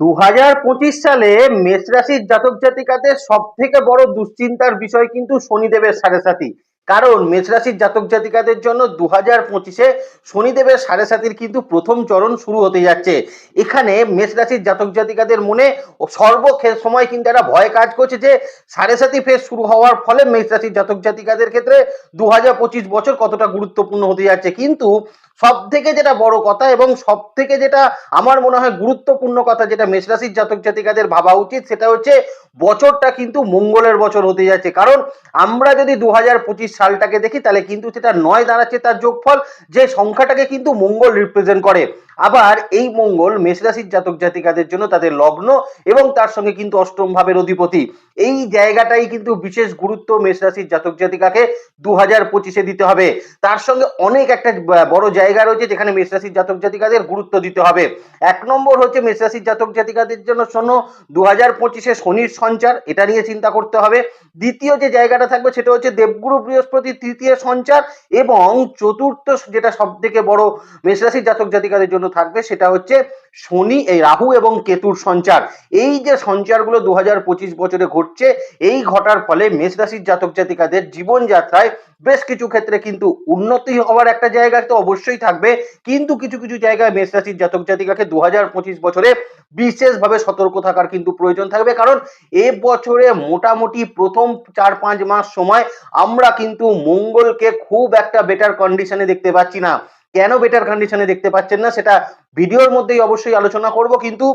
দু হাজার পঁচিশ সালে মেষ রাশির জাতক জাতিকাদের সব থেকে বড় দুশ্চিন্তার বিষয় কিন্তু শনিদেবের সাড়ে সাথী কারণ মেষ রাশির জাতক জাতিকাদের জন্য দু হাজার পঁচিশে শনিদেবের সাড়ে সাতির কিন্তু প্রথম চরণ শুরু হতে যাচ্ছে। এখানে মেষ রাশির জাতক জাতিকাদের মনে সর্ব সময় কিন্তু একটা ভয় কাজ করছে যে সাড়ে সাতি ফেজ শুরু হওয়ার ফলে মেষ রাশির জাতক জাতিকাদের ক্ষেত্রে দু পঁচিশ বছর কতটা গুরুত্বপূর্ণ হতে যাচ্ছে। কিন্তু সব থেকে যেটা বড় কথা এবং সব থেকে যেটা আমার মনে হয় গুরুত্বপূর্ণ কথা যেটা মেষরাশির জাতক জাতিকাদের ভাবা উচিত, সেটা হচ্ছে বছরটা কিন্তু মঙ্গলের বছর হতে যাচ্ছে। কারণ আমরা যদি দু হাজার পঁচিশ সালটাকে দেখি, তাহলে কিন্তু সেটা নয় দাঁড়াচ্ছে তার যোগফল, যে সংখ্যাটাকে কিন্তু মঙ্গল রিপ্রেজেন্ট করে। আবার এই মঙ্গল মেষরাশির জাতক জাতিকাদের জন্য তাদের লগ্ন এবং তার সঙ্গে কিন্তু অষ্টম ভাবের অধিপতি। এই জায়গাটাই কিন্তু বিশেষ গুরুত্ব মেষরাশির জাতক জাতিকাকে দু হাজার পঁচিশে দিতে হবে। তার সঙ্গে অনেক একটা বড় জায়গা রয়েছে যেখানে মেষরাশির জাতক জাতিকাদের গুরুত্ব দিতে হবে। এক নম্বর হচ্ছে মেষরাশির জাতক জাতিকাদের জন্য শোনো দু হাজার পঁচিশে শনির সঞ্চার, এটা নিয়ে চিন্তা করতে হবে। দ্বিতীয় যে জায়গাটা থাকবে সেটা হচ্ছে দেবগুরু বৃহস্পতি তৃতীয় সঞ্চার এবং চতুর্থ যেটা সব থেকে বড় মেষরাশির জাতক জাতিকাদের জন্য থাকবে, সেটা হচ্ছে শনি, এই রাহু এবং কেতুর সঞ্চার। এই যে সঞ্চারগুলো দু হাজার পঁচিশ বছরে ঘটছে, এই ঘটার ফলে মেষ রাশির জাতক জাতিকাদের জীবনযাত্রায় বেশ কিছু ক্ষেত্রে কিন্তু উন্নতি হওয়ার একটা জায়গা তো অবশ্যই থাকবে। কিন্তু কিছু কিছু জায়গায় মেষ রাশির জাতক জাতিকাকে দু হাজার পঁচিশ বছরে বিশেষভাবে সতর্ক থাকার কিন্তু প্রয়োজন থাকবে। কারণ এ বছরে মোটামুটি প্রথম চার পাঁচ মাস সময় আমরা কিন্তু মঙ্গলকে খুব একটা বেটার কন্ডিশনে দেখতে পাচ্ছি না। কেন বেটার কন্ডিশনে দেখতে পাচ্ছেন না? সেটা ভিডিওর মধ্যেই অবশ্যই আলোচনা করব। কিন্তু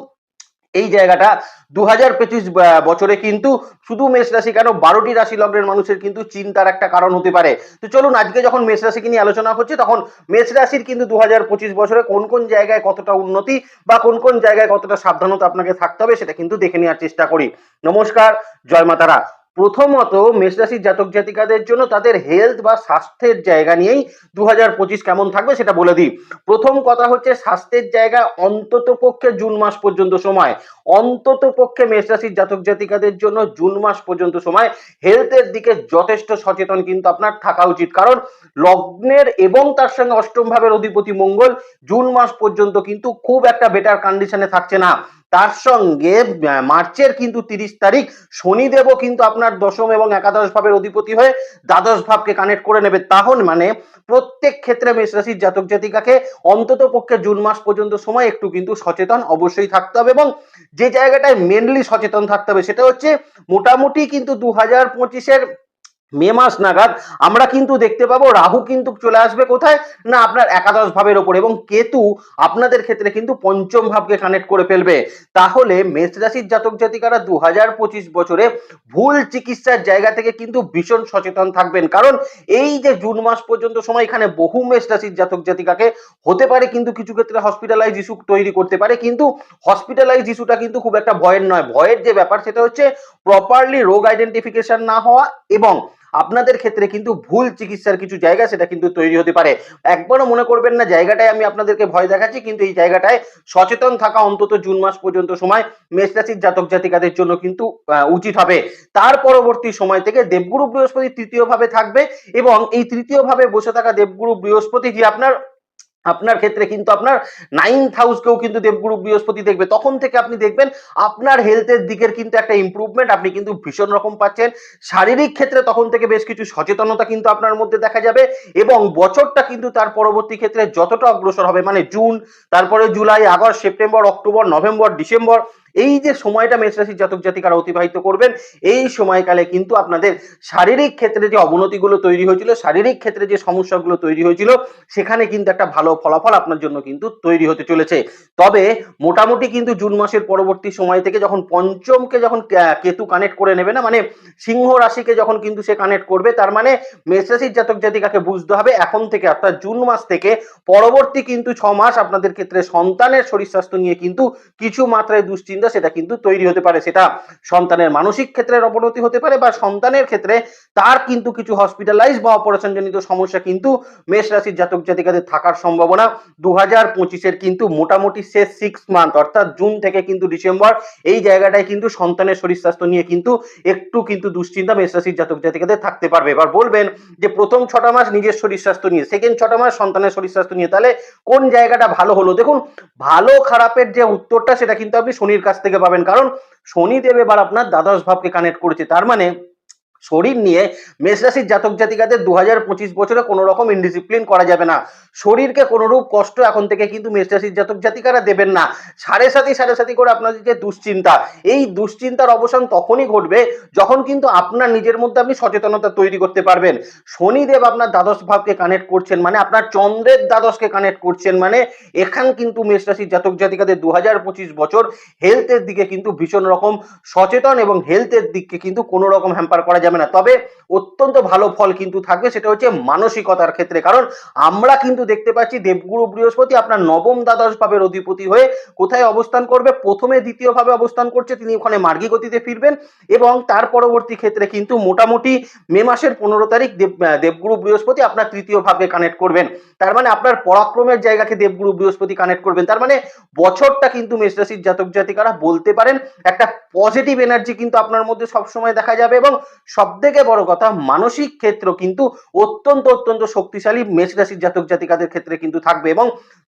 এই জায়গাটা দু হাজার পঁচিশ বছরে কিন্তু শুধু মেষ রাশি কেন বারোটি রাশি লগ্নের মানুষের কিন্তু চিন্তার একটা কারণ হতে পারে। তো চলুন, আজকে যখন মেষ রাশিকে নিয়ে আলোচনা হচ্ছে, তখন মেষ রাশির কিন্তু দু হাজার পঁচিশ বছরে কোন কোন জায়গায় কতটা উন্নতি বা কোন কোন জায়গায় কতটা সাবধানতা আপনাকে থাকতে হবে, সেটা কিন্তু দেখে নেওয়ার চেষ্টা করি। নমস্কার, জয় মাতারা। প্রথমত মেষ রাশির জাতক জাতিকাদের জন্য তাদের হেলথ বা স্বাস্থ্যের জায়গা নিয়েই দু হাজার পঁচিশ কেমন থাকবে সেটা বলে দিই। প্রথম কথা হচ্ছে স্বাস্থ্যের জায়গা অন্তত পক্ষে জুন মাস পর্যন্ত সময়। অন্তত পক্ষে মেষ রাশির জাতক জাতিকাদের জন্য জুন মাস পর্যন্ত সময়। হেলথের দিকে যথেষ্ট সচেতন কিন্তু আপনার থাকা উচিত। কারণ লগ্নের এবং তার সঙ্গে অষ্টম ভাবের অধিপতি মঙ্গল জুন মাস পর্যন্ত কিন্তু খুব একটা বেটার কন্ডিশনে থাকছে না। তার সঙ্গে মার্চের কিন্তু তিরিশ তারিখ শনিদেবও কিন্তু আপনার দশম এবং একাদশ ভাবের অধিপতি হয়ে দ্বাদশ ভাবকে কানেক্ট করে নেবে। তাহলে মানে প্রত্যেক ক্ষেত্রে মেষ রাশির জাতক জাতিকাকে অন্তত পক্ষে জুন মাস পর্যন্ত সময় একটু কিন্তু সচেতন অবশ্যই থাকতে হবে এবং যে জায়গাটায় মেনলি সচেতন থাকতে হবে সেটা হচ্ছে মোটামুটি কিন্তু দু হাজার পঁচিশের মে মাস নাগাদ আমরা কিন্তু দেখতে পাবো রাহু কিন্তু চলে আসবে কোথায়? না আপনার একাদশ ভাবের ওপর এবং কেতু আপনাদের ক্ষেত্রে কিন্তু পঞ্চম ভাবকে কানেক্ট করে ফেলবে। তাহলে মেষ রাশির জাতক জাতিকারা দু হাজার পঁচিশ বছরে ভুল চিকিৎসার জায়গা থেকে কিন্তু ভীষণ সচেতন থাকবেন। কারণ এই যে জুন মাস পর্যন্ত সময় এখানে বহু মেষ রাশির জাতক জাতিকাকে হতে পারে কিন্তু কিছু ক্ষেত্রে হসপিটালাইজ ইস্যু তৈরি করতে পারে, কিন্তু হসপিটালাইজ ইস্যুটা কিন্তু খুব একটা ভয়ের নয়। ভয়ের যে ব্যাপার সেটা হচ্ছে প্রপারলি রোগ আইডেন্টিফিকেশন না হওয়া এবং আপনাদের ক্ষেত্রে কিন্তু ভুল চিকিৎসার কিছু জায়গা সেটা কিন্তু তৈরি হতে পারে। একবারও মনে করবেন না, জায়গাটায় আমি আপনাদেরকে ভয় দেখাচ্ছি, কিন্তু এই জায়গাটায় সচেতন থাকা অন্তত জুন মাস পর্যন্ত সময় মেষরাশির জাতক জাতিকাদের জন্য কিন্তু উচিত হবে। তার পরবর্তী সময় থেকে দেবগুরু বৃহস্পতি তৃতীয়ভাবে থাকবে এবং এই তৃতীয়ভাবে বসে থাকা দেবগুরু বৃহস্পতি যে আপনার আপনার ক্ষেত্রে কিন্তু আপনার নাইন্থ হাউসকেও কিন্তু দেবগুরু বৃহস্পতি দেখবে। তখন থেকে আপনি দেখবেন আপনার হেলথের দিকের কিন্তু একটা ইম্প্রুভমেন্ট আপনি কিন্তু ভীষণ রকম পাচ্ছেন। শারীরিক ক্ষেত্রে তখন থেকে বেশ কিছু সচেতনতা কিন্তু আপনার মধ্যে দেখা যাবে এবং বছরটা কিন্তু তার পরবর্তী ক্ষেত্রে যতটা অগ্রসর হবে মানে জুন, তারপরে July, August, September, October, November, December এই যে সময়টা মেষ রাশির জাতক জাতিকারা অতিবাহিত করবেন, এই সময়কালে কিন্তু আপনাদের শারীরিক ক্ষেত্রে যে অবনতিগুলো তৈরি হয়েছিল, শারীরিক ক্ষেত্রে যে সমস্যাগুলো তৈরি হয়েছিল, সেখানে কিন্তু একটা ভালো ফলাফল আপনার জন্য কিন্তু তৈরি হতে চলেছে। তবে মোটামুটি কিন্তু জুন মাসের পরবর্তী সময় থেকে যখন পঞ্চমকে যখন কেতু কানেক্ট করে নেবে না মানে সিংহ রাশিকে যখন কিন্তু সে কানেক্ট করবে, তার মানে মেষ রাশির জাতক জাতিকাকে বুঝতে হবে এখন থেকে, অর্থাৎ জুন মাস থেকে পরবর্তী কিন্তু ছ মাস আপনাদের ক্ষেত্রে সন্তানের শরীর স্বাস্থ্য নিয়ে কিন্তু কিছু মাত্রায় দুশ্চিন্তা দুশ্চিন্তা সেটা কিন্তু তৈরি হতে পারে। সেটা সন্তানের মানসিক ক্ষেত্রের অবনতি হতে পারে বা সন্তানের ক্ষেত্রে তার কিন্তু কিছু হসপিটালাইজ বা অপারেশন জনিত সমস্যা কিন্তু মেষ রাশির জাতক জাতিকাদের থাকার সম্ভাবনা দু হাজার পঁচিশের কিন্তু মোটামুটি শেষ সিক্স মান্থ অর্থাৎ জুন থেকে কিন্তু ডিসেম্বর, এই জায়গাটায় কিন্তু সন্তানের শরীর স্বাস্থ্য নিয়ে কিন্তু একটু কিন্তু দুশ্চিন্তা মেষ রাশির জাতক জাতিকাদের থাকতে পারবে। এবার বলবেন যে প্রথম ছটা মাস নিজের শরীর স্বাস্থ্য নিয়ে সেকেন্ড ছটা মাস সন্তানের শরীর স্বাস্থ্য নিয়ে, তাহলে কোন জায়গাটা ভালো হলো? দেখুন, ভালো খারাপের যে উত্তরটা, সেটা কিন্তু আপনি শনির কাছ থেকে পাবেন। কারণ শনিদেব এবার আপনার দ্বাদশ ভাবকে কানেক্ট করেছে। তার মানে শরীর নিয়ে মেষরাশির জাতক জাতিকাদের দু হাজার পঁচিশ বছরে কোনো রকম ইনডিসিপ্লিন করা যাবে না। শরীরকে কোনোরূপ কষ্ট এখন থেকে কিন্তু মেষরাশির জাতক জাতিকারা দেবেন না। সাড়ে সাথে সাড়ে সাথে করে আপনাদের যে দুশ্চিন্তা। এই দুশ্চিন্তার অবসান তখনই ঘটবে যখন কিন্তু আপনার নিজের মধ্যে আপনি সচেতনতা তৈরি করতে পারবেন। শনিদেব আপনার দ্বাদশ ভাবকে কানেক্ট করছেন মানে আপনার চন্দ্রের দ্বাদশকে কানেক্ট করছেন মানে এখান কিন্তু মেষরাশির জাতক জাতিকাদের দু হাজার পঁচিশ বছর হেলথের দিকে কিন্তু ভীষণ রকম সচেতন এবং হেলথের দিককে কিন্তু কোনো রকম হ্যাম্পার করা যাবে না। তবে অত্যন্ত ভালো ফল কিন্তু থাকবে, সেটা হচ্ছে মানসিকতার ক্ষেত্রে। কারণ আমরা কিন্তু দেখতে পাচ্ছি দেবগুরু বৃহস্পতি আপনার নবম দ্বাদশ ভাবের অধিপতি হয়ে কোথায় অবস্থান করবে? প্রথমে দ্বিতীয় ভাবে অবস্থান করছে, তিনি ওখানে মার্গী গতিতে ফিরবেন এবং তার পরবর্তী ক্ষেত্রে কিন্তু মোটামুটি মে মাসের পনেরো তারিখ দেব দেবগুরু বৃহস্পতি আপনার তৃতীয় ভাবে কানেক্ট করবেন। তার মানে আপনার পরাক্রমের জায়গাকে দেবগুরু বৃহস্পতি কানেক্ট করবেন। তার মানে বছরটা কিন্তু মেষ রাশির জাতক জাতিকারা বলতে পারেন একটা পজিটিভ এনার্জি কিন্তু আপনার মধ্যে সবসময় দেখা যাবে এবং সব থেকে বড় কথা, মানসিক ক্ষেত্র কিন্তু অত্যন্ত অত্যন্ত শক্তিশালী মেষ রাশির জাতক জাতিকাদের ক্ষেত্রে কিন্তু থাকবে এবং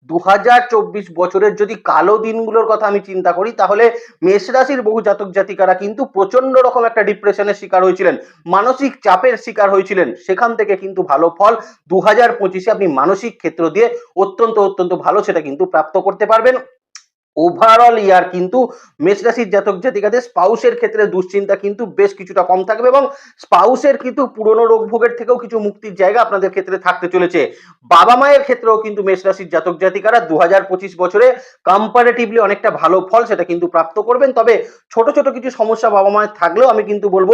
দু হাজার চব্বিশ বছরের যদি কালো দিনগুলোর কথা আমি চিন্তা করি, তাহলে মেষ রাশির বহু জাতক জাতিকারা কিন্তু প্রচণ্ড রকম একটা ডিপ্রেশনের শিকার হয়েছিলেন, মানসিক চাপের শিকার হয়েছিলেন। সেখান থেকে কিন্তু ভালো ফল দু হাজার পঁচিশে আপনি মানসিক ক্ষেত্র দিয়ে অত্যন্ত অত্যন্ত ভালো সেটা কিন্তু প্রাপ্ত করতে পারবেন। ওভারঅল ইয়ার কিন্তু মেষ রাশির জাতক জাতিকাদের স্পাউসের ক্ষেত্রে দুশ্চিন্তা কিন্তু বেশ কিছুটা কম থাকবে এবং স্পাউসের কিন্তু পুরনো রোগ ভোগের থেকেও কিছু মুক্তির জায়গা আপনাদের ক্ষেত্রে থাকতে চলেছে। বাবা মায়ের ক্ষেত্রেও কিন্তু মেষ রাশির জাতক জাতিকারা দু হাজার পঁচিশ বছরে কম্পারেটিভলি অনেকটা ভালো ফল সেটা কিন্তু প্রাপ্ত করবেন। তবে ছোট ছোট কিছু সমস্যা বাবা মায়ের থাকলেও আমি কিন্তু বলব,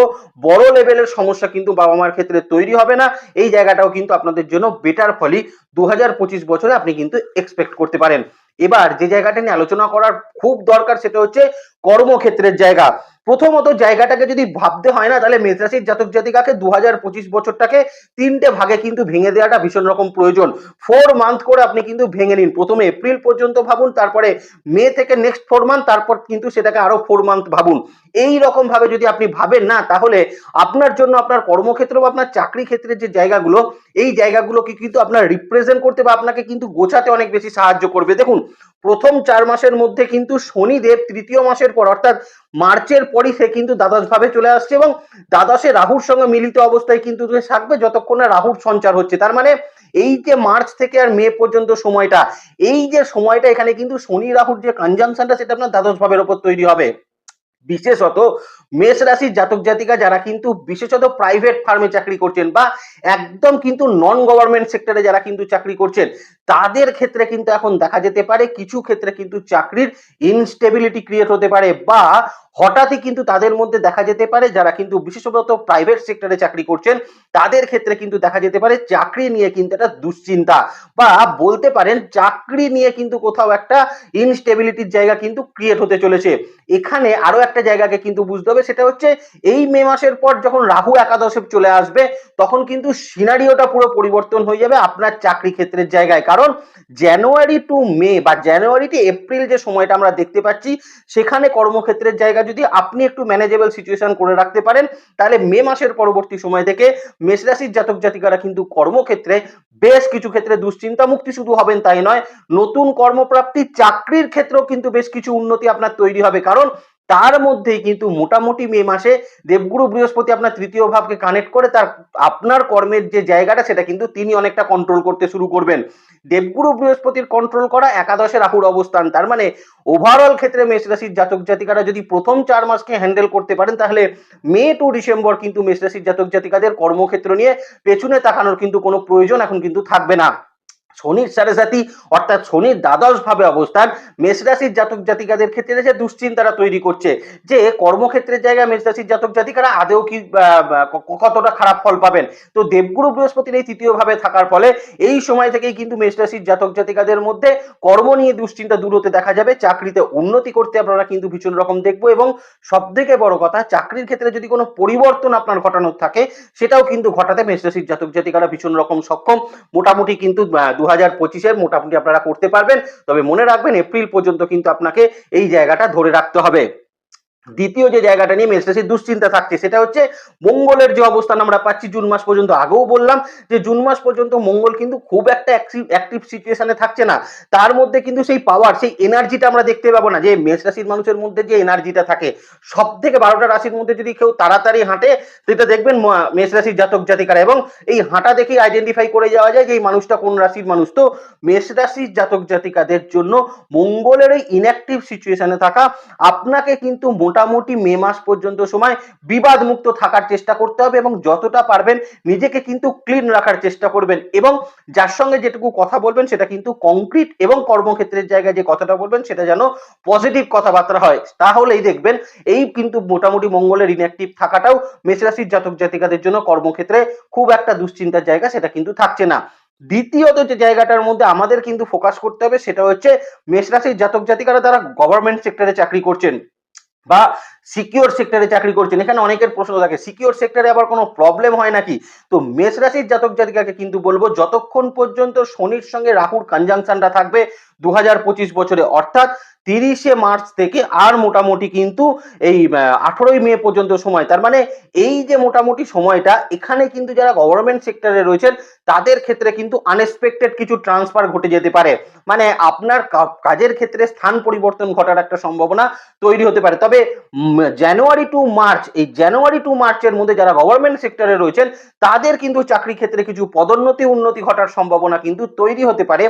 বড় লেভেলের সমস্যা কিন্তু বাবা মায়ের ক্ষেত্রে তৈরি হবে না। এই জায়গাটাও কিন্তু আপনাদের জন্য বেটার ফলই দু হাজার পঁচিশ বছরে আপনি কিন্তু এক্সপেক্ট করতে পারেন। এবার যে জায়গাটা নিয়ে আলোচনা করার খুব দরকার সেটা হচ্ছে কর্মক্ষেত্রের জায়গা। প্রথমত জায়গাটাকে যদি ভাবতে হয় না, তাহলে মেষরাশির জাতক জাতিকাকে দু হাজার পঁচিশ বছরটাকে তিনটে ভাগে কিন্তু ভেঙে দেওয়াটা ভীষণ রকম প্রয়োজন। ফোর মান্থ করে আপনি কিন্তু ভেঙে নিন। প্রথমে এপ্রিল পর্যন্ত ভাবুন, তারপরে মে থেকে নেক্সট ফোর মান্থ তারপর কিন্তু সেটাকে আরও ফোর মান্থ ভাবুন। এই রকম ভাবে যদি আপনি ভাবেন না, তাহলে আপনার জন্য আপনার কর্মক্ষেত্র বা আপনার চাকরি ক্ষেত্রের যে জায়গাগুলো, এই জায়গাগুলোকে কিন্তু আপনার রিপ্রেজেন্ট করতে বা আপনাকে কিন্তু গোছাতে অনেক বেশি সাহায্য করবে। দেখুন, প্রথম চার মাসের মধ্যে কিন্তু শনিদেব তৃতীয় মাসের পর, অর্থাৎ মার্চের পরই সে কিন্তু দ্বাদশ ভাবে চলে আসছে এবং দ্বাদশে রাহুর সঙ্গে মিলিত অবস্থায় কিন্তু থাকবে যতক্ষণ না রাহুর সঞ্চার হচ্ছে। তার মানে এই যে মার্চ থেকে আর মে পর্যন্ত সময়টা, এই যে সময়টা এখানে কিন্তু শনি রাহুর যে কনজাংশনটা সেটা আপনার দ্বাদশ ভাবের ওপর তৈরি হবে। বিশেষত মেষ রাশির জাতক জাতিকা যারা কিন্তু বিশেষত প্রাইভেট ফার্মে চাকরি করছেন বা একদম কিন্তু নন গভর্নমেন্ট সেক্টরে যারা কিন্তু চাকরি করছেন, তাদের ক্ষেত্রে কিন্তু এখন দেখা যেতে পারে কিছু ক্ষেত্রে কিন্তু চাকরির ইনস্টেবিলিটি ক্রিয়েট হতে পারে বা হঠাৎই কিন্তু তাদের মধ্যে দেখা যেতে পারে যারা কিন্তু বিশেষত প্রাইভেট সেক্টরে চাকরি করছেন, তাদের ক্ষেত্রে কিন্তু দেখা যেতে পারে চাকরি নিয়ে কিন্তু একটা দুশ্চিন্তা বা বলতে পারেন চাকরি নিয়ে কিন্তু কোথাও একটা ইনস্টেবিলিটির জায়গা কিন্তু ক্রিয়েট হতে চলেছে। এখানে আরও একটা জায়গাকে কিন্তু বুঝতে হবে সেটা হচ্ছে এই মে মাসের পর যখন রাহু একাদশে চলে আসবে, তখন কিন্তু সিনারিওটা পুরো পরিবর্তন হয়ে যাবে আপনার চাকরি ক্ষেত্রের জায়গায়। কারণ জানুয়ারি টু মে বা জানুয়ারি টু এপ্রিল যে সময়টা আমরা দেখতে পাচ্ছি, সেখানে কর্মক্ষেত্রের জায়গা যদি আপনি একটু ম্যানেজেবল সিচুয়েশন করে রাখতে পারেন, তাহলে মে মাসের পরবর্তী সময় থেকে মেষ রাশির জাতক জাতিকারা কিন্তু কর্মক্ষেত্রে বেশ কিছু ক্ষেত্রে দুশ্চিন্তা মুক্তি শুধু হবেন তাই নয়, নতুন কর্মপ্রাপ্তি, চাকরির ক্ষেত্রেও কিন্তু বেশ কিছু উন্নতি আপনার তৈরি হবে। কারণ তার মধ্যেই কিন্তু মোটামুটি মে মাসে দেবগুরু বৃহস্পতি আপনার তৃতীয় ভাবকে কানেক্ট করে তার আপনার কর্মের যে জায়গাটা সেটা কিন্তু তিনি অনেকটা কন্ট্রোল করতে শুরু করবেন। দেবগুরু বৃহস্পতির কন্ট্রোল করা একাদশে রাহুর অবস্থান, তার মানে ওভারঅল ক্ষেত্রে মেষ রাশির জাতক জাতিকারা যদি প্রথম চার মাসকে হ্যান্ডেল করতে পারেন, তাহলে মে টু ডিসেম্বর কিন্তু মেষ রাশির জাতক জাতিকাদের কর্মক্ষেত্র নিয়ে পেছনে তাকানোর কিন্তু কোনো প্রয়োজন এখন কিন্তু থাকবে না। শনির সাড়ে সাথী অর্থাৎ শনির দ্বাদশ ভাবে অবস্থান, মেষ রাশির জাতক জাতিকাদের ক্ষেত্রে যে দুশ্চিন্তারা তৈরি করছে, যে কর্মক্ষেত্রের জায়গায় মেষ রাশির জাতক জাতিকারা আদেও কি কতটা খারাপ ফল পাবেন? তো দেবগুরু বৃহস্পতির এই তৃতীয় ভাবে থাকার ফলে এই সময় থেকেই কিন্তু মেষ রাশির জাতক জাতিকাদের মধ্যে কর্ম নিয়ে দুশ্চিন্তা দূর হতে দেখা যাবে, চাকরিতে উন্নতি করতে আপনারা কিন্তু ভীষণ রকম দেখব এবং সব থেকে বড় কথা, চাকরির ক্ষেত্রে যদি কোনো পরিবর্তন আপনার ঘটানোর থাকে, সেটাও কিন্তু ঘটাতে মেষ রাশির জাতক জাতিকারা ভীষণ রকম সক্ষম। মোটামুটি কিন্তু দু হাজার পঁচিশে মোটামুটি আপনারা করতে পারবেন। তবে মনে রাখবেন, এপ্রিল পর্যন্ত কিন্তু আপনাকে এই জায়গাটা ধরে রাখতে হবে। দ্বিতীয় যে জায়গাটা নিয়ে মেষ রাশির দুশ্চিন্তা থাকছে, সেটা হচ্ছে মঙ্গলের যে অবস্থান আমরা পাচ্ছি জুন মাস পর্যন্ত। আগেও বললাম যে জুন মাস পর্যন্ত মঙ্গল কিন্তু খুব একটা অ্যাক্টিভ সিচুয়েশনে থাকছে না। তার মধ্যে কিন্তু সেই পাওয়ার সেই এনার্জিটা আমরা দেখতে পাবো না। যে মেষ রাশির মানুষের মধ্যে যে এনার্জিটা থাকে সব থেকে বারোটা রাশির মধ্যে যদি কেউ তাড়াতাড়ি হাঁটে, সেটা দেখবেন ম- মেষ রাশির জাতক জাতিকারা। এবং এই হাঁটা দেখেই আইডেন্টিফাই করে যাওয়া যায় যে এই মানুষটা কোন রাশির মানুষ। তো মেষ রাশির জাতক জাতিকাদের জন্য মঙ্গলের এই ইনঅ্যাক্টিভ সিচুয়েশনে থাকা, আপনাকে কিন্তু মোটামুটি মে মাস পর্যন্ত সময় বিবাদ মুক্ত থাকার চেষ্টা করতে হবে এবং যতটা পারবেন নিজেকে কিন্তু ক্লিন রাখার চেষ্টা করবেন এবং যার সঙ্গে যেটুকু কথা বলবেন সেটা কিন্তু কংক্রিট এবং কর্মক্ষেত্রের জায়গায় যে কথাটা বলবেন সেটা যেন পজিটিভ কথাবার্তা হয়। তাহলেই দেখবেন এই কিন্তু মোটামুটি মঙ্গলের ইনঅ্যাক্টিভ থাকাটাও মেষরাশির জাতক জাতিকাদের জন্য কর্মক্ষেত্রে খুব একটা দুশ্চিন্তার জায়গা সেটা কিন্তু থাকছে না। দ্বিতীয়ত যে জায়গাটার মধ্যে আমাদের কিন্তু ফোকাস করতে হবে সেটা হচ্ছে মেষরাশির জাতক জাতিকারা তারা গভর্নমেন্ট সেক্টরে চাকরি করছেন। বা সিকিউর সেক্টরে চাকরি করছেন, এখানে অনেকের প্রশ্ন থাকে সিকিউর সেক্টরে আবার কোনো প্রবলেম হয় নাকি? তো মেষ রাশির জাতক জাতিকাকে কিন্তু বলব, যতক্ষণ পর্যন্ত শনির সঙ্গে রাহুর কনজাংশনটা থাকবে দু হাজার পঁচিশ বছরে, অর্থাৎ তিরিশে মার্চ থেকে আর মোটামুটি কিন্তু এই আঠেরোই মে পর্যন্ত সময়। তার মানে এই যে মোটামুটি সময়টা, এখানে কিন্তু যারা গভর্নমেন্ট সেক্টরে রয়েছেন, তাদের ক্ষেত্রে কিন্তু আনএক্সপেক্টেড কিছু ট্রান্সফার ঘটে যেতে পারে। মানে আপনার কাজের ক্ষেত্রে স্থান পরিবর্তন ঘটার একটা সম্ভাবনা তৈরি হতে পারে। তবে জানুয়ারি টু মার্চ এই জানুয়ারি টু মার্চের মধ্যে যারা গভর্নমেন্ট সেক্টরে রয়েছেন, তাদের কিন্তু চাকরি ক্ষেত্রে কিছু পদোন্নতি, উন্নতি ঘটার সম্ভাবনা কিন্তু তৈরি হতে পারে।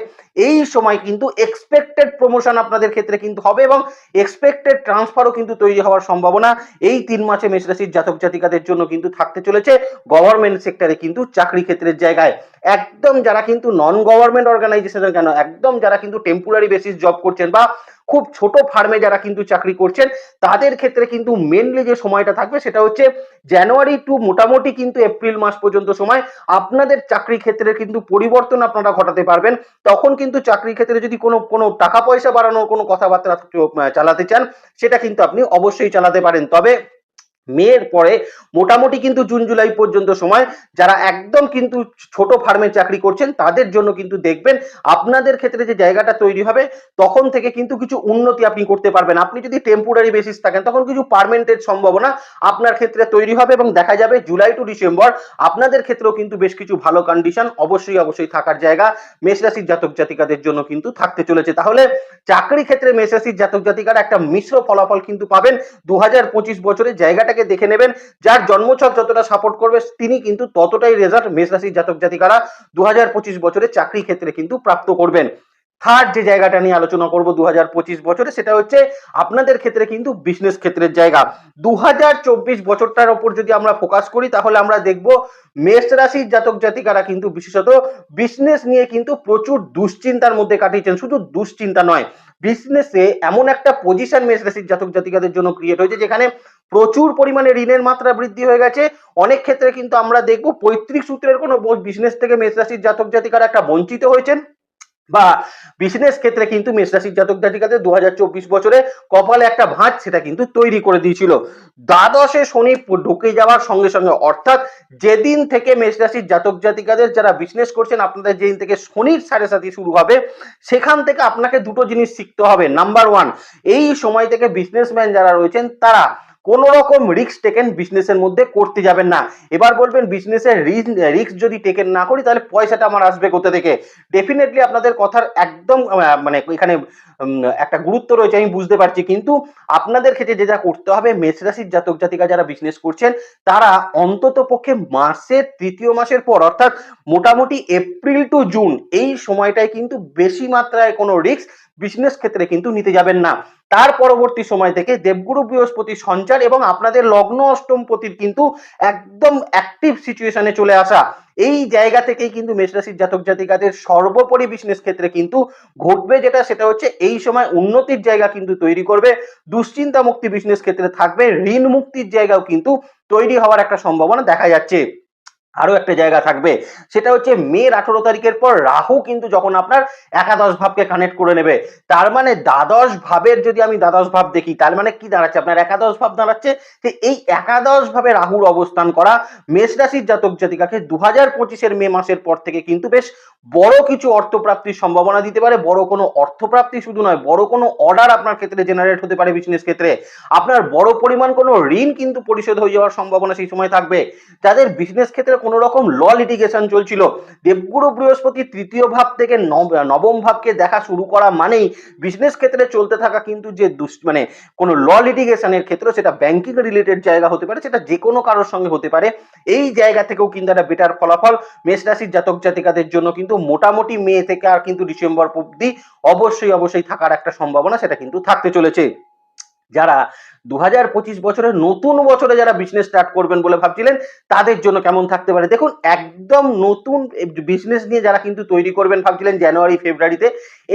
এই সময় কিন্তু এক্সপেক্টেড প্রমোশন আপনাদের ক্ষেত্রে কিন্তু হবে এবং এক্সপেক্টেড ট্রান্সফারও কিন্তু তৈরি হওয়ার সম্ভাবনা এই তিন মাসে মেষ রাশির জাতক জাতিকাদের জন্য কিন্তু থাকতে চলেছে। গভর্নমেন্ট সেক্টরে কিন্তু চাকরি ক্ষেত্রের জায়গায়। একদম যারা কিন্তু নন গভর্নমেন্ট অর্গানাইজেশনের কেন, একদম যারা কিন্তু টেম্পোরারি বেসিস জব করছেন বা খুব ছোট ফার্মে যারা কিন্তু চাকরি করছেন, তাদের ক্ষেত্রে কিন্তু মেনলি যে সময়টা থাকবে সেটা হচ্ছে জানুয়ারি টু মোটামুটি কিন্তু এপ্রিল মাস পর্যন্ত সময়। আপনাদের চাকরি ক্ষেত্রে কিন্তু পরিবর্তন আপনারা ঘটাতে পারবেন। তখন কিন্তু চাকরি ক্ষেত্রে যদি কোনো কোনো টাকা পয়সা বাড়ানোর কোনো কথাবার্তা চালাতে চান, সেটা কিন্তু আপনি অবশ্যই চালাতে পারেন। তবে মেয়ের পরে মোটামুটি কিন্তু জুন, জুলাই পর্যন্ত সময় যারা একদম কিন্তু ছোট ফার্মে চাকরি করছেন তাদের জন্য কিন্তু দেখবেন আপনাদের ক্ষেত্রে যে জায়গাটা তৈরি হবে তখন থেকে কিন্তু কিছু উন্নতি আপনি করতে পারবেন। আপনি যদি টেম্পোরারি বেসিস থাকেন তখন কিছু পার্মানেন্টের সম্ভাবনা আপনার ক্ষেত্রে তৈরি হবে এবং দেখা যাবে জুলাই টু ডিসেম্বর আপনাদের ক্ষেত্রেও কিন্তু বেশ কিছু ভালো কন্ডিশন অবশ্যই অবশ্যই থাকার জায়গা মেষ রাশির জাতক জাতিকাদের জন্য কিন্তু থাকতে চলেছে। তাহলে চাকরি ক্ষেত্রে মেষ রাশির জাতক জাতিকারা একটা মিশ্র ফলাফল কিন্তু পাবেন। দু হাজার পঁচিশ বছরের দেখে নেবেন। যার জন্মছক যতটা সাপোর্ট করবে, তিনি কিন্তু ততটাই রেজাল্ট মেষ রাশির জাতক জাতিকারা দু হাজার পঁচিশ বছরে চাকরি ক্ষেত্রে কিন্তু প্রাপ্ত করবেন। থার্ড যে জায়গাটা নিয়ে আলোচনা করব দু হাজার পঁচিশ বছরে, সেটা হচ্ছে আপনাদের ক্ষেত্রে কিন্তু বিজনেস ক্ষেত্রের জায়গা। দু হাজার চব্বিশ বছরটার ওপর যদি আমরা ফোকাস করি, তাহলে আমরা দেখব মেষ রাশির জাতক জাতিকারা কিন্তু বিশেষত বিজনেস নিয়ে কিন্তু প্রচুর দুশ্চিন্তার মধ্যে কাটিয়েছেন। শুধু দুশ্চিন্তা নয় বিজনেসে এমন একটা পজিশন মেষ রাশির জাতক জাতিকাদের জন্য ক্রিয়েট হয়েছে, যেখানে প্রচুর পরিমাণে ঋণের মাত্রা বৃদ্ধি হয়ে গেছে। অনেক ক্ষেত্রে কিন্তু আমরা দেখব পৈতৃক সূত্রের কোনো বিজনেস থেকে মেষ রাশির জাতক জাতিকারা একটা বঞ্চিত হয়েছেন। বা বিজনেস ক্ষেত্রে কিন্তু মেষ রাশির জাতক জাতিকাদের দু হাজার চব্বিশ বছরে কপালে একটা ভাঁজ সেটা কিন্তু তৈরি করে দিয়েছিল। দ্বাদশে শনি ঢুকে যাওয়ার সঙ্গে সঙ্গে অর্থাৎ যেদিন থেকে মেষ রাশির জাতক জাতিকাদের যারা বিজনেস করছেন, আপনাদের যেদিন থেকে শনির সাড়ে সাথে শুরু হবে, সেখান থেকে আপনাকে দুটো জিনিস শিখতে হবে। নাম্বার ওয়ান এই সময় থেকে বিজনেসম্যান যারা রয়েছেন, তারা কোন রকম রিস্ক টেকেন বিজনেসের মধ্যে করতে যাবেন না। এবার বলবেন বিজনেসের রিস্ক যদি টেকেন না করি, তাহলে পয়সাটা আমার আসবে কোথা থেকে? ডেফিনেটলি আপনাদের কথার একদম মানে এখানে একটা গুরুত্ব রয়েছে, আমি বুঝতে পারছি। কিন্তু আপনাদের ক্ষেত্রে যেটা করতে হবে, মেষ রাশির জাতক জাতিকা যারা বিজনেস করছেন, তারা অন্তত পক্ষে মাসের, তৃতীয় মাসের পর, অর্থাৎ মোটামুটি এপ্রিল টু জুন এই সময়টায় কিন্তু বেশি মাত্রায় কোনো রিস্ক বিজনেস ক্ষেত্রে কিন্তু নিতে যাবেন না। তার পরবর্তী সময় থেকে দেবগুরু বৃহস্পতি সঞ্চার এবং আপনাদের লগ্ন অষ্টমপতির কিন্তু একদম অ্যাক্টিভ সিচুয়েশনে চলে আসা। এই জায়গা থেকেই কিন্তু মেষরাশির জাতক জাতিকাদের সর্বোপরি বিজনেস ক্ষেত্রে কিন্তু ঘটবে যেটা, সেটা হচ্ছে এই সময় উন্নতির জায়গা কিন্তু তৈরি করবে। দুশ্চিন্তা মুক্তি বিজনেস ক্ষেত্রে থাকবে। ঋণ মুক্তির জায়গাও কিন্তু তৈরি হওয়ার একটা সম্ভাবনা দেখা যাচ্ছে। আরও একটা জায়গা থাকবে। সেটা হচ্ছে মের আঠেরো তারিখের পর রাহু কিন্তু যখন আপনার একাদশ ভাবকে কানেক্ট করে নেবে। তার মানে দ্বাদশ ভাবের যদি আমি দ্বাদশ ভাব দেখি, তার মানে কি দাঁড়াচ্ছে? আপনার একাদশ ভাব দাঁড়াচ্ছে যে এই একাদশ ভাবে রাহুর অবস্থান করা মেষ রাশির জাতক জাতিকাকে দু হাজার পঁচিশের মে মাসের পর থেকে কিন্তু বেশ বড় কিছু অর্থপ্রাপ্তির সম্ভাবনা দিতে পারে, বড় কোনো অর্থপ্রাপ্তি শুধু নয়, বড় কোনো অর্ডার আপনার ক্ষেত্রে জেনারেট হতে পারে বিজনেস ক্ষেত্রে। আপনার বড় পরিমাণ কোনো ঋণ কিন্তু পরিশোধ হয়ে যাওয়ার সম্ভাবনা সেই সময় থাকবে। যাদের বিজনেস ক্ষেত্রে কোনো রকম ল লিটিগেশন চলছিল, দেবগুরু বৃহস্পতি তৃতীয় ভাব থেকে নব- নবম ভাবকে দেখা শুরু করা মানেই বিজনেস ক্ষেত্রে চলতে থাকা কিন্তু যে মানে কোনো ল লিটিগেশনের ক্ষেত্রে সেটা ব্যাংকিং রিলেটেড জায়গা হতে পারে, সেটা যে কোনো কারোর সঙ্গে হতে পারে। এই জায়গা থেকেও কিন্তু একটা বেটার ফলাফল। মেষ রাশির জাতক জাতিকাদের জন্য কিন্তু মোটামুটি মে থেকে আর কিন্তু ডিসেম্বর অবধি অবশ্যই অবশ্যই থাকার একটা সম্ভাবনা সেটা কিন্তু থাকতে চলেছে। যারা দু হাজার পঁচিশ বছরের নতুন বছরে যারা বিজনেস স্টার্ট করবেন বলে ভাবছিলেন, তাদের জন্য কেমন থাকতে পারে? দেখুন, একদম নতুন বিজনেস নিয়ে যারা কিন্তু তৈরি করবেন ভাবছিলেন জানুয়ারি, ফেব্রুয়ারিতে,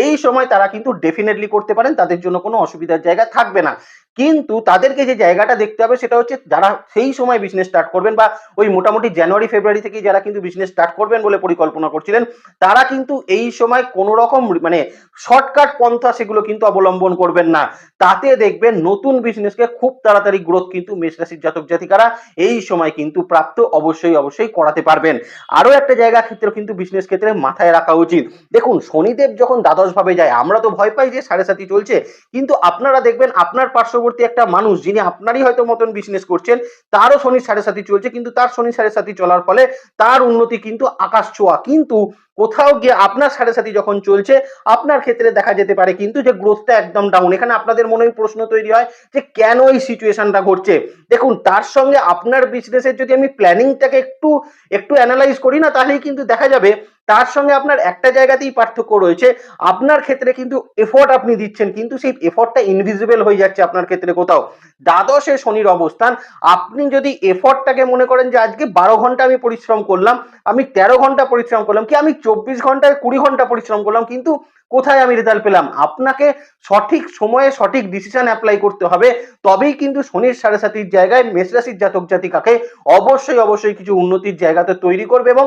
এই সময় তারা কিন্তু ডেফিনেটলি করতে পারেন, তাদের জন্য কোনো অসুবিধার জায়গা থাকবে না। কিন্তু তাদেরকে যে জায়গাটা দেখতে হবে, সেটা হচ্ছে যারা সেই সময় বিজনেস স্টার্ট করবেন বা ওই মোটামুটি জানুয়ারি, ফেব্রুয়ারি থেকে যারা কিন্তু বিজনেস স্টার্ট করবেন বলে পরিকল্পনা করছিলেন, তারা কিন্তু এই সময় কোনো রকম মানে শর্টকাট পন্থা সেগুলো কিন্তু অবলম্বন করবেন না। তাতে দেখবেন নতুন বিজনেসকে খুব তাড়াতাড়ি গ্রোথ কিন্তু মেষ রাশির জাতক জাতিকারা এই সময় কিন্তু প্রাপ্ত অবশ্যই অবশ্যই করাতে পারবেন। আরও একটা জায়গা ক্ষেত্রে কিন্তু বিজনেস ক্ষেত্রে মাথায় রাখা উচিত। দেখুন, শনিদেব যখন দ্বাদশ ভাবে যায়, আমরা তো ভয় পাই যে সাড়ে সাথী চলছে, কিন্তু আপনারা দেখবেন আপনার পার্শ্ববর্তী একটা মানুষ যিনি আপনারই হয়তো মতন বিজনেস করছেন, তারও শনি সাড়ে সাথী চলছে, কিন্তু তার শনি সাড়ে সাথী চলার ফলে তার উন্নতি কিন্তু আকাশ ছোঁয়া। কিন্তু কোথাও গিয়ে আপনার সাথে সাথে যখন চলছে, আপনার ক্ষেত্রে দেখা যেতে পারে কিন্তু যে গ্রোথটা একদম ডাউন এখানে আপনাদের মনে প্রশ্ন তৈরি হয় যে কেন এই সিচুয়েশনটা ঘটছে? দেখুন, তার সঙ্গে আপনার বিজনেসের যদি আমি প্ল্যানিংটাকে একটু একটু অ্যানালাইজ করি না, তাহলেই কিন্তু দেখা যাবে তার সঙ্গে আপনার একটা জায়গাতেই পার্থক্য রয়েছে। আপনার ক্ষেত্রে কিন্তু এফোর্ট আপনি দিচ্ছেন, কিন্তু সেই এফোর্টটা ইনভিজিবল হয়ে যাচ্ছে আপনার ক্ষেত্রে কোথাও। দ্বাদশে শনির অবস্থান, আপনি যদি এফোর্টটাকে মনে করেন যে আজকে বারো ঘণ্টা আমি পরিশ্রম করলাম, আমি তেরো ঘণ্টা পরিশ্রম করলাম, কি আমি চব্বিশ ঘন্টায় কুড়ি ঘণ্টা পরিশ্রম করলাম, কিন্তু কোথায় আমি রেজাল্ট পেলাম? আপনাকে সঠিক সময়ে সঠিক ডিসিশন অ্যাপ্লাই করতে হবে। তবেই কিন্তু শনির সাড়ে সাতির জায়গায় মেষরাশির জাতক জাতিকাকে অবশ্যই অবশ্যই কিছু উন্নতির জায়গাতে তৈরি করবে এবং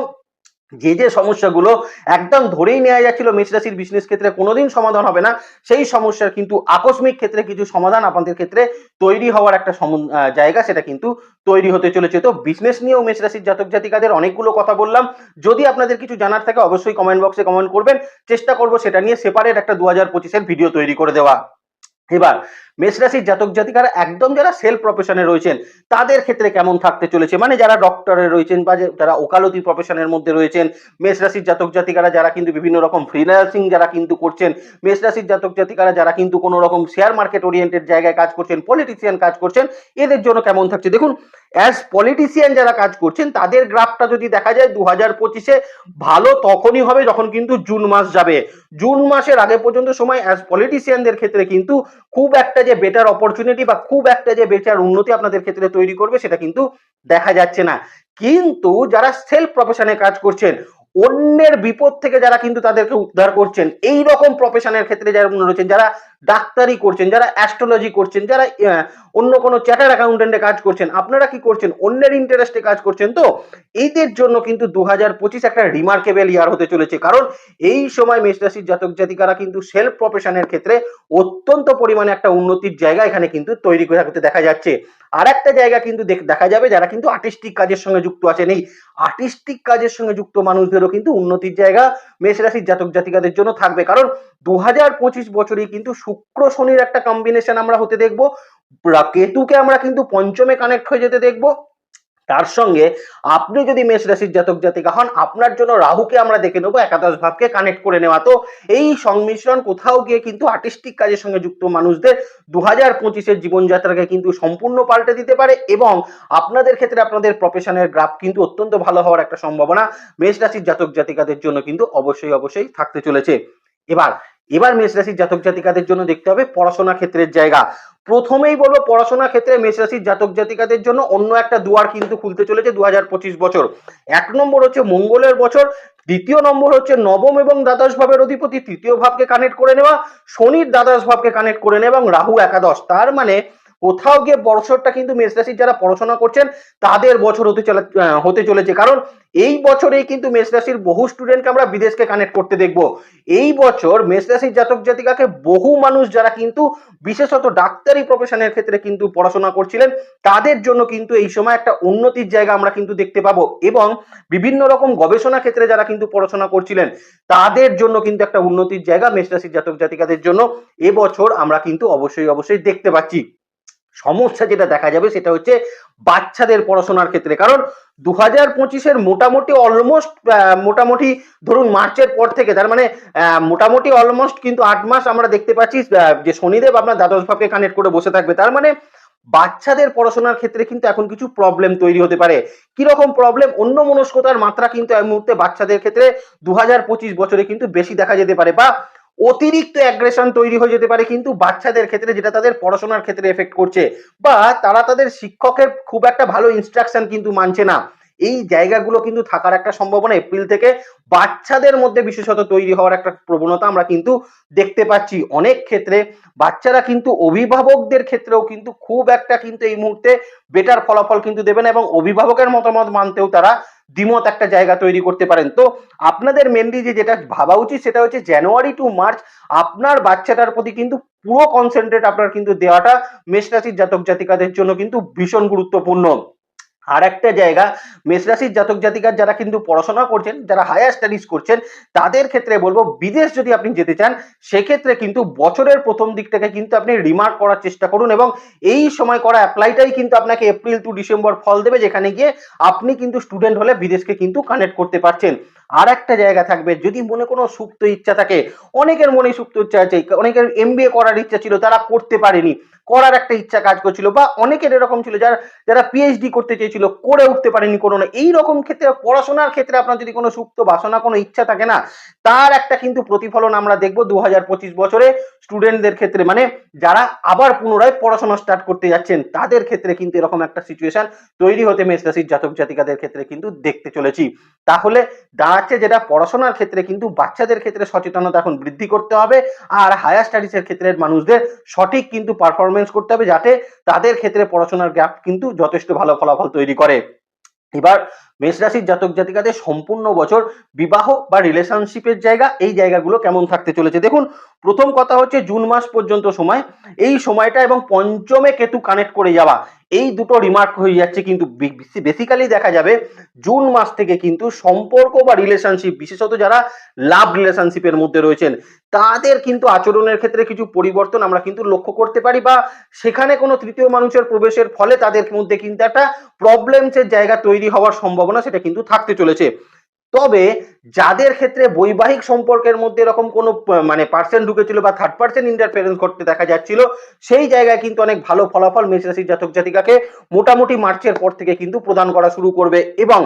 যে যে সমস্যাগুলো একদম ধরেই নেওয়া যাচ্ছিল মেষ রাশির বিজনেস ক্ষেত্রে, কোনোদিন সমাধান হবে না। সেই সমস্যার কিন্তু আকস্মিক ক্ষেত্রে কিছু সমাধান আপনাদের ক্ষেত্রে তৈরি হওয়ার একটা জায়গা সেটা কিন্তু তৈরি হতে চলেছে। তো বিজনেস নিয়েও মেষ রাশির জাতক জাতিকাদের অনেকগুলো কথা বললাম। যদি আপনাদের কিছু জানার থাকে, অবশ্যই কমেন্ট বক্সে কমেন্ট করবেন। চেষ্টা করব সেটা নিয়ে সেপারেট একটা দু হাজার পঁচিশের ভিডিও তৈরি করে দেওয়া। এবার মেষ রাশির জাতক জাতিকারা একদম যারা সেলফ প্রফেশনে রয়েছেন, তাদের ক্ষেত্রে কেমন থাকতে চলেছে? মানে যারা ডক্টরে রয়েছেন বা যারা ওকালতি প্রফেশনের মধ্যে রয়েছেন, মেষ রাশির জাতক জাতিকারা যারা কিন্তু বিভিন্ন রকম ফ্রিল্যান্সিং যারা কিন্তু করছেন, মেষ রাশির জাতক জাতিকারা যারা কিন্তু কোনো রকম শেয়ার মার্কেট ওরিয়েন্টেড জায়গায় কাজ করছেন পলিটিশিয়ান কাজ করছেন, এদের জন্য কেমন থাকছে? দেখুন অ্যাজ পলিটিশিয়ান যারা কাজ করছেন, তাদের গ্রাফটা যদি দেখা যায় দু হাজার পঁচিশে, ভালো তখনই হবে যখন কিন্তু জুন মাস যাবে। জুন মাসের আগে পর্যন্ত সময় অ্যাজ পলিটিশিয়ানদের ক্ষেত্রে কিন্তু খুব একটা যে বেটার অপরচুনিটি বা খুব একটা যে বেটার উন্নতি আপনাদের ক্ষেত্রে তৈরি করবে সেটা কিন্তু দেখা যাচ্ছে না। কিন্তু যারা সেলফ প্রফেশনে কাজ করছেন, অন্যের বিপদ থেকে যারা কিন্তু তাদেরকে উদ্ধার করছেন এই রকম প্রফেশনের ক্ষেত্রে যারা মনে রয়েছেন যারা ডাক্তারি করছেন, যারা অ্যাস্ট্রোলজি করছেন, যারা অন্য কোনো চ্যাটার অ্যাকাউন্টেন্টে কাজ করছেন, আপনারা কি করছেন? অন্যের ইন্টারেস্টে কাজ করছেন। তো এইদের জন্য কিন্তু দু হাজার পঁচিশ একটা রিমার্কেবল ইয়ার হতে চলেছে। কারণ এই সময় মেষ রাশির জাতক জাতিকারা কিন্তু সেলফ প্রফেশনের ক্ষেত্রে অত্যন্ত পরিমাণে একটা উন্নতির জায়গা এখানে কিন্তু তৈরি করে থাকতে দেখা যাচ্ছে। আর একটা জায়গা কিন্তু দেখ- দেখা যাবে যারা কিন্তু আর্টিস্টিক কাজের সঙ্গে যুক্ত আছেন। এই আর্টিস্টিক কাজের সঙ্গে যুক্ত মানুষদেরও কিন্তু উন্নতির জায়গা মেষ রাশির জাতক জাতিকাদের জন্য থাকবে। কারণ দু হাজার পঁচিশ বছরেই কিন্তু শুক্র শনির একটা কম্বিনেশন আমরা হতে দেখব। কেতুকে আমরা কিন্তু পঞ্চমে কানেক্ট হয়ে যেতে দেখব। তার সঙ্গে আপনি যদি মেষ রাশির জাতক জাতিকা হন, আপনার জন্য রাহুকে আমরা দেখে নেব একাদশ ভাবকে কানেক্ট করে নেওয়া। তো এই সংমিশ্রণ কোথাও গিয়ে কিন্তু আর্টিস্টিক কাজের সঙ্গে যুক্ত মানুষদের দু হাজার পঁচিশের জীবনযাত্রাকে কিন্তু সম্পূর্ণ পাল্টে দিতে পারে এবং আপনাদের ক্ষেত্রে আপনাদের প্রফেশনের গ্রাফ কিন্তু অত্যন্ত ভালো হওয়ার একটা সম্ভাবনা। মেষ রাশির জাতক জাতিকাদের জন্য কিন্তু অবশ্যই অবশ্যই থাকতে চলেছে। এবার এবার মেষ রাশির জাতক জাতিকাদের জন্য দেখতে হবে পড়াশোনা ক্ষেত্রের জায়গা। প্রথমেই বলব পড়াশোনা ক্ষেত্রে মেষ রাশির জাতক জাতিকাদের জন্য অন্য একটা দুয়ার কিন্তু খুলতে চলেছে দু হাজার পঁচিশ বছর। এক নম্বর হচ্ছে মঙ্গলের বছর, দ্বিতীয় নম্বর হচ্ছে নবম এবং দ্বাদশ ভাবের অধিপতি, তৃতীয় ভাবকে কানেক্ট করে নেওয়া, শনির দ্বাদশ ভাবকে কানেক্ট করে নেওয়া এবং রাহু একাদশ। তার মানে কোথাও গিয়ে বছরটা কিন্তু মেষ রাশির যারা পড়াশোনা করছেন, তাদের বছর হতে চলে হতে চলেছে। কারণ এই বছরেই কিন্তু মেষ রাশির বহু স্টুডেন্টকে আমরা বিদেশকে কানেক্ট করতে দেখব। এই বছর মেষ রাশির জাতক জাতিকাকে বহু মানুষ যারা কিন্তু, বিশেষত ডাক্তারি প্রফেশনের ক্ষেত্রে কিন্তু পড়াশোনা করছিলেন, তাদের জন্য কিন্তু এই সময় একটা উন্নতির জায়গা আমরা কিন্তু দেখতে পাবো। এবং বিভিন্ন রকম গবেষণা ক্ষেত্রে যারা কিন্তু পড়াশোনা করছিলেন, তাদের জন্য কিন্তু একটা উন্নতির জায়গা মেষ রাশির জাতক জাতিকাদের জন্য। এবছর আমরা কিন্তু অবশ্যই অবশ্যই দেখতে পাচ্ছি। সমস্যা যেটা দেখা যাবে সেটা হচ্ছে বাচ্চাদের পড়াশোনার ক্ষেত্রে। কারণ দু হাজার পঁচিশের মোটামুটি অলমোস্ট মোটামুটি ধরুন মার্চের পর থেকে, তার মানে মোটামুটি অলমোস্ট কিন্তু আট মাস আমরা দেখতে পাচ্ছি যে শনিদেব আপনার দ্বাদশ ভাবকে কানেক্ট করে বসে থাকবে। তার মানে বাচ্চাদের পড়াশোনার ক্ষেত্রে কিন্তু এখন কিছু প্রবলেম তৈরি হতে পারে। কীরকম প্রবলেম অন্য মনস্কতার মাত্রা কিন্তু এই মুহূর্তে বাচ্চাদের ক্ষেত্রে দু হাজার পঁচিশ বছরে কিন্তু বেশি দেখা যেতে পারে। বা অতিরিক্ত অ্যাগ্রেশন তৈরি হয়ে যেতে পারে কিন্তু বাচ্চাদের ক্ষেত্রে যেটা তাদের পড়াশোনার ক্ষেত্রে এফেক্ট করছে বা তারা তাদের শিক্ষকের খুব একটা ভালো ইনস্ট্রাকশন কিন্তু মানছে না। এই জায়গাগুলো কিন্তু থাকার একটা সম্ভাবনা এপ্রিল থেকে বাচ্চাদের মধ্যে বিশেষত তৈরি হওয়ার একটা প্রবণতা আমরা কিন্তু দেখতে পাচ্ছি। অনেক ক্ষেত্রে বাচ্চারা কিন্তু অভিভাবকদের ক্ষেত্রেও কিন্তু খুব একটা কিন্তু এই মুহূর্তে বেটার ফলাফল কিন্তু দেবে না এবং অভিভাবকের মতামত মানতেও তারা দ্বিমত একটা জায়গা তৈরি করতে পারেন। তো আপনাদের মেনলি যে যেটা ভাবা উচিত সেটা হচ্ছে জানুয়ারি টু মার্চ আপনার বাচ্চাটার প্রতি কিন্তু পুরো কনসেন্ট্রেট আপনার কিন্তু দেওয়াটা মেষ রাশির জাতক জাতিকাদের জন্য কিন্তু ভীষণ গুরুত্বপূর্ণ। আর একটা জায়গা মেষরাশির জাতক জাতিকার যারা কিন্তু পড়াশোনা করছেন, যারা হায়ার স্টাডিজ করছেন, তাদের ক্ষেত্রে বলব, বিদেশ যদি আপনি যেতে চান, সেক্ষেত্রে কিন্তু বছরের প্রথম দিকটাকে কিন্তু আপনি রিমার্ক করার চেষ্টা করুন এবং এই সময় করা অ্যাপ্লাইটাই কিন্তু আপনাকে এপ্রিল টু ডিসেম্বর ফল দেবে, যেখানে গিয়ে আপনি কিন্তু স্টুডেন্ট হলে বিদেশকে কিন্তু কানেক্ট করতে পারছেন। আর একটা জায়গা থাকবে, যদি মনে কোনো সুপ্ত ইচ্ছা থাকে, অনেকের মনে সুপ্ত ইচ্ছা আছে, অনেকের এমবিএ করার ইচ্ছা ছিল, তারা করতে পারেনি, করার একটা ইচ্ছা কাজ করছিল, বা অনেকের এরকম ছিল যারা যারা পিএইচডি করতে চেয়েছিল, করে উঠতে পারেনি কোনো না এই রকম ক্ষেত্রে, পড়াশোনার ক্ষেত্রে আপনার যদি কোনো সুপ্ত বাসনা, কোনো ইচ্ছা থাকে না, তার একটা কিন্তু প্রতিফলন আমরা দেখব দু বছরে স্টুডেন্টদের ক্ষেত্রে মানে যারা আবার পুনরায় পড়াশোনা স্টার্ট করতে যাচ্ছেন, তাদের ক্ষেত্রে কিন্তু এরকম একটা সিচুয়েশন তৈরি হতে, মেষ রাশির জাতক জাতিকাদের ক্ষেত্রে কিন্তু দেখতে চলেছি। তাহলে দাঁড়াচ্ছে যেটা পড়াশোনার ক্ষেত্রে কিন্তু বাচ্চাদের ক্ষেত্রে সচেতনতা এখন বৃদ্ধি করতে হবে আর হায়ার স্টাডিজের ক্ষেত্রে মানুষদের সঠিক কিন্তু পারফরমেন্স করতে হবে যাতে তাদের ক্ষেত্রে পড়াশোনার গ্যাপ কিন্তু যথেষ্ট ভালো ফলাফল তৈরি করে। এবার মেষ রাশির জাতক জাতিকাদের সম্পূর্ণ বছর বিবাহ বা রিলেশনশিপের জায়গা, এই জায়গাগুলো কেমন থাকতে চলেছে? দেখুন, প্রথম কথা হচ্ছে জুন মাস পর্যন্ত সময়। এই সময়টা এবং পঞ্চমে কেতু কানেক্ট করে যাওয়া, এই দুটো রিমার্ক হয়ে যাচ্ছে কিন্তু বেসিক্যালি দেখা যাবে জুন মাস থেকে কিন্তু সম্পর্ক বা রিলেশনশিপ বিশেষত যারা লাভ রিলেশনশিপের মধ্যে রয়েছেন, তাদের কিন্তু আচরণের ক্ষেত্রে কিছু পরিবর্তন আমরা কিন্তু লক্ষ্য করতে পারি বা সেখানে কোনো তৃতীয় মানুষের প্রবেশের ফলে তাদের মধ্যে কিন্তু একটা প্রবলেমসের জায়গা তৈরি হওয়ার সম্ভাবনা সেটা কিন্তু থাকতে চলেছে। তবে যাদের ক্ষেত্রে বৈবাহিক সম্পর্কের মধ্যে এরকম কোনো মানে পার্সেন্ট ঢুকেছিল বা থার্ড পার্সেন্ট ইন্টারফেরেন্স করতে দেখা যাচ্ছিল, সেই জায়গায় কিন্তু অনেক ভালো ফলাফল মেষ রাশির জাতক জাতিকাকে মোটামুটি মার্চের পর থেকে কিন্তু প্রদান করা শুরু করবে এবং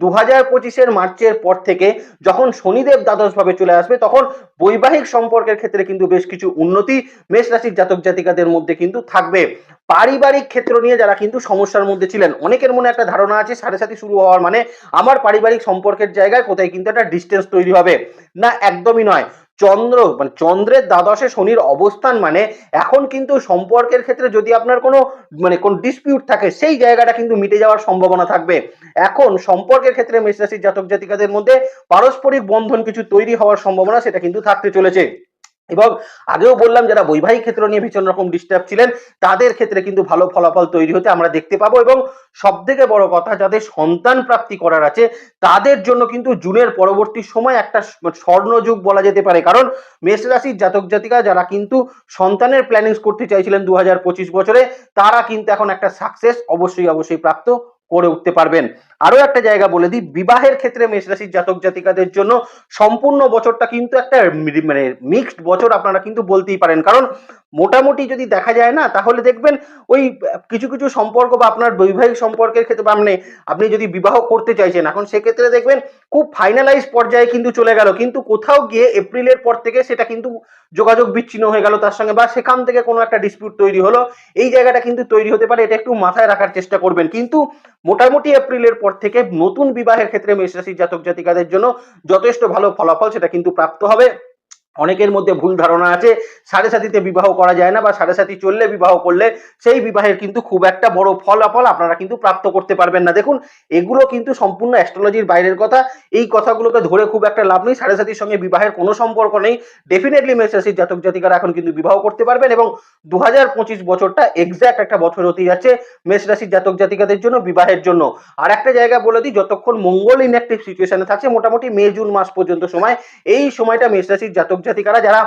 দু হাজার পঁচিশের মার্চের পর থেকে যখন শনিদেব দ্বাদশভাবে চলে আসবে, তখন বৈবাহিক সম্পর্কের ক্ষেত্রে কিন্তু বেশ কিছু উন্নতি মেষ রাশির জাতক জাতিকাদের মধ্যে কিন্তু থাকবে। পারিবারিক ক্ষেত্র নিয়ে যারা কিন্তু সমস্যার মধ্যে ছিলেন, অনেকের মনে একটা ধারণা আছে সাড়ে সাথে শুরু হওয়ার মানে আমার পারিবারিক সম্পর্কের জায়গায় কোথায় কিন্তু একটা ডিস্টেন্স তৈরি হবে। না, একদমই নয়। চন্দ্র মানে চন্দ্রের দ্বাদশে শনির অবস্থান মানে এখন কিন্তু সম্পর্কের ক্ষেত্রে যদি আপনার কোনো মানে কোন ডিসপিউট থাকে, সেই জায়গাটা কিন্তু মিটে যাওয়ার সম্ভাবনা থাকবে। এখন সম্পর্কের ক্ষেত্রে মেষ রাশির জাতক জাতিকাদের মধ্যে পারস্পরিক বন্ধন কিছু তৈরি হওয়ার সম্ভাবনা সেটা কিন্তু থাকতে চলেছে। এবং আগেও বললাম যারা বৈবাহিক ক্ষেত্র নিয়ে ভীষণ রকম ডিস্টার্ব ছিলেন, তাদের ক্ষেত্রে কিন্তু ভালো ফলাফল তৈরি হতে আমরা দেখতে পাবো এবং সব থেকে বড় কথা যাদের সন্তান প্রাপ্তি করার আছে, তাদের জন্য কিন্তু জুনের পরবর্তী সময় একটা স্বর্ণযুগ বলা যেতে পারে। কারণ মেষ রাশির জাতক জাতিকা যারা কিন্তু সন্তানের প্ল্যানিং করতে চাইছিলেন দু বছরে, তারা কিন্তু এখন একটা সাকসেস অবশ্যই অবশ্যই প্রাপ্ত করে উঠতে পারবেন। আরও একটা জায়গা বলে দিই, বিবাহের ক্ষেত্রে মেষ রাশির জাতক জাতিকাদের জন্য সম্পূর্ণ বছরটা কিন্তু একটা মানে মিক্সড বছর আপনারা কিন্তু বলতেই পারেন। কারণ মোটামুটি যদি দেখা যায় না, তাহলে দেখবেন ওই কিছু কিছু সম্পর্ক বা আপনার বৈবাহিক সম্পর্কের ক্ষেত্রে বা মানে আপনি যদি বিবাহ করতে চাইছেন, এখন সেক্ষেত্রে দেখবেন খুব ফাইনালাইজ পর্যায়ে কিন্তু চলে গেল। কিন্তু কোথাও গিয়ে এপ্রিলের পর থেকে সেটা কিন্তু যোগাযোগ বিচ্ছিন্ন হয়ে গেল তার সঙ্গে বা সেখান থেকে কোনো একটা ডিসপিউট তৈরি হলো। এই জায়গাটা কিন্তু তৈরি হতে পারে, এটা একটু মাথায় রাখার চেষ্টা করবেন। কিন্তু মোটামুটি এপ্রিলের পর থেকে নতুন বিবাহের ক্ষেত্রে মেষ রাশির জাতক জাতিকাদের জন্য যথেষ্ট ভালো ফলাফল সেটা কিন্তু প্রাপ্ত হবে। অনেকের মধ্যে ভুল ধারণা আছে, সাড়ে সাথীতে বিবাহ করা যায় না বা সাড়ে সাথী চললে বিবাহ করলে সেই বিবাহের কিন্তু খুব একটা বড় ফলাফল আপনারা কিন্তু প্রাপ্ত করতে পারবেন না। দেখুন, এগুলো কিন্তু সম্পূর্ণ অ্যাস্ট্রোলজির বাইরের কথা। এই কথাগুলোকে ধরে খুব একটা লাভ নেই। সাড়ে সাথীর সঙ্গে বিবাহের কোনো সম্পর্ক নেই। ডেফিনেটলি মেষ রাশির জাতক জাতিকারা এখন কিন্তু বিবাহ করতে পারবেন এবং দু হাজার পঁচিশ বছরটা এক্স্যাক্ট একটা বছর হতে যাচ্ছে মেষ রাশির জাতক জাতিকাদের জন্য বিবাহের জন্য। আর একটা জায়গা বলে দিই, যতক্ষণ মঙ্গল ইনঅ্যাক্টিভ সিচুয়েশনে থাকছে, মোটামুটি মে জুন মাস পর্যন্ত সময়, এই সময়টা মেষ রাশির জাতক জাতিকারা যারা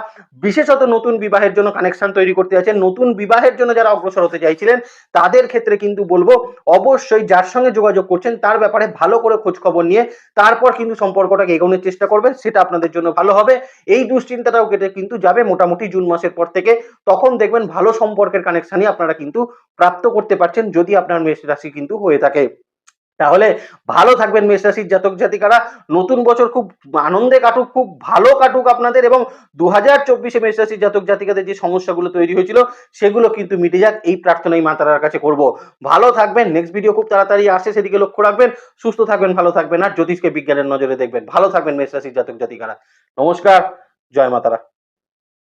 বিশেষত নতুন বিবাহের জন্য কানেকশন তৈরি করতে যাচ্ছেন, নতুন বিবাহের জন্য যারা অগ্রসর হতে চাইছিলেন, তাদের ক্ষেত্রে কিন্তু বলব, অবশ্যই যার সঙ্গে যোগাযোগ করছেন, তার ব্যাপারে ভালো করে খোঁজ খবর নিয়ে, তারপর কিন্তু সম্পর্কটাকে এগোনোর চেষ্টা করবেন, সেটা আপনাদের জন্য ভালো হবে। এই দুশ্চিন্তাটাও কেটে কিন্তু যাবে মোটামুটি জুন মাসের পর থেকে। তখন দেখবেন ভালো সম্পর্কের কানেকশনই আপনারা কিন্তু প্রাপ্ত করতে পারছেন, যদি আপনার মেষ রাশি কিন্তু হয়ে থাকে। তাহলে ভালো থাকবেন মেষ রাশির জাতক জাতিকারা। নতুন বছর খুব আনন্দে কাটুক, খুব ভালো কাটুক আপনাদের এবং দু হাজার চব্বিশে মেষ রাশির জাতক জাতিকাদের যে সমস্যাগুলো তৈরি হয়েছিল, সেগুলো কিন্তু মিটে যাক, এই প্রার্থনাই মা তারার কাছে করব। ভালো থাকবেন নেক্সট ভিডিও খুব তাড়াতাড়ি আসে সেদিকে লক্ষ্য রাখবেন, সুস্থ থাকবেন, ভালো থাকবেন, আর জ্যোতিষকে বিজ্ঞানের নজরে দেখবেন। ভালো থাকবেন মেষ রাশির জাতক জাতিকারা। নমস্কার, জয় মাতারা